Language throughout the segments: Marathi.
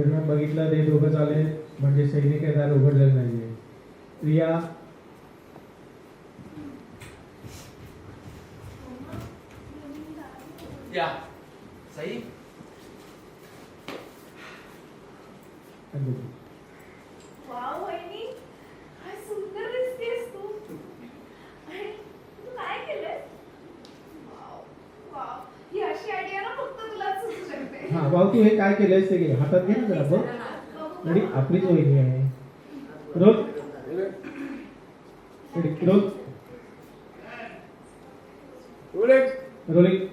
तर बघितलं ते दोघं चाले म्हणजे सैनिक आहे दार उघडलेलं नाहीये रिया या सई आणि दोघं. वाव वहिनी काय सुंदर दिसतेस तू आणि तू काय केलंय वाव वाव ही अशी आयडिया ना फक्त तुलाच सुचू शकते हा. भाऊ तू हे काय केलंयस ते घे. हातात घे ना जरा बघ. आणि? आपलीच वहिनी आहे. Roll Ready? Roll rolling.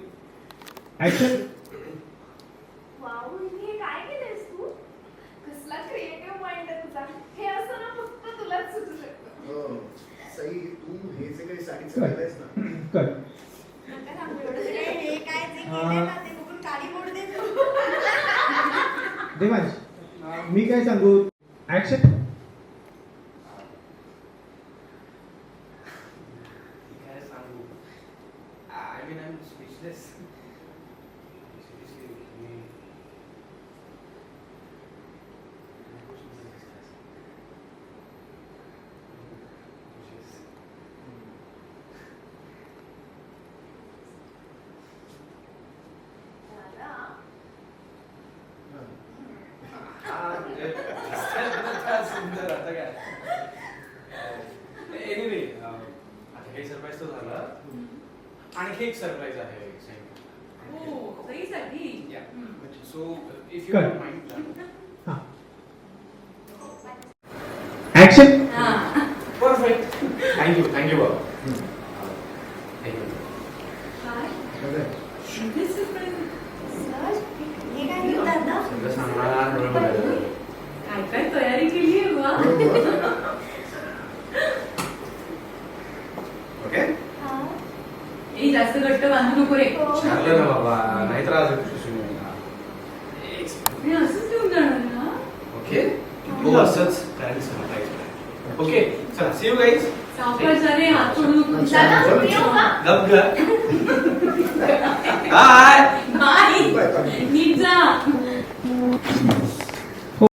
Action हे हे हो. हे कर नका सांगू एवढं हे सगळं. हे काय जे हा. केलंय ना ते बघून काडी मोड देतो देवांश मी काय सांगू? ऍक्शन. काय सांगू? I mean I am speechless दादा, सुंदर आता काय एनिवे आता हे सरप्राईज तर झालं आणखी एक सरप्राईज आहे हो सो इफ यू. माइंड हा. ऍक्शन हा. Perfect thank you thank you बाबा थँक्यू काय This is my- सहज काय घेऊन दादा सगळं सांगणार डोळे बघायला. काय काय तयारी केली आहे ओके ए जास्त घट्ट बांधू नको रे. बाबा नाहीतर आज एक्सप्रेशन मी असंच देऊन ओके? हो. असंच. कारण सांगता ओके बाय बाय नीट जा.